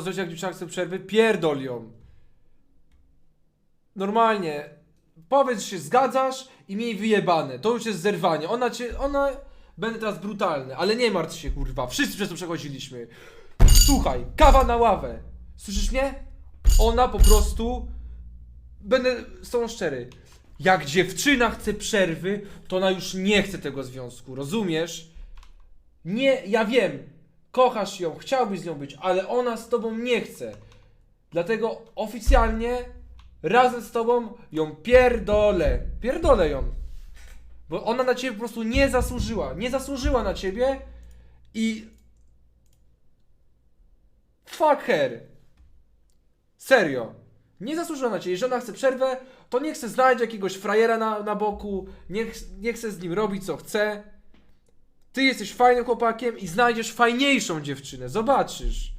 Co jak dziewczyna chce przerwy? Pierdol ją. Normalnie. Powiedz, że się zgadzasz i miej wyjebane. To już jest zerwanie. Ona cię, ona... Będę teraz brutalny, ale nie martw się, kurwa. Wszyscy przez to przechodziliśmy. Słuchaj, kawa na ławę. Słyszysz mnie? Ona po prostu... Będę z tą szczery. Jak dziewczyna chce przerwy, to ona już nie chce tego związku, rozumiesz? Nie, ja wiem, kochasz ją, chciałbyś z nią być, ale ona z tobą nie chce. Dlatego oficjalnie razem z tobą ją pierdolę. Pierdolę ją. Bo ona na ciebie po prostu nie zasłużyła. Nie zasłużyła na ciebie i. Fuck her. Serio. Nie zasłużyła na ciebie. Jeżeli ona chce przerwę, to niech se znajdzie jakiegoś frajera na, na boku, niech, niech se z nim robi co chce. Ty jesteś fajnym chłopakiem i znajdziesz fajniejszą dziewczynę. Zobaczysz.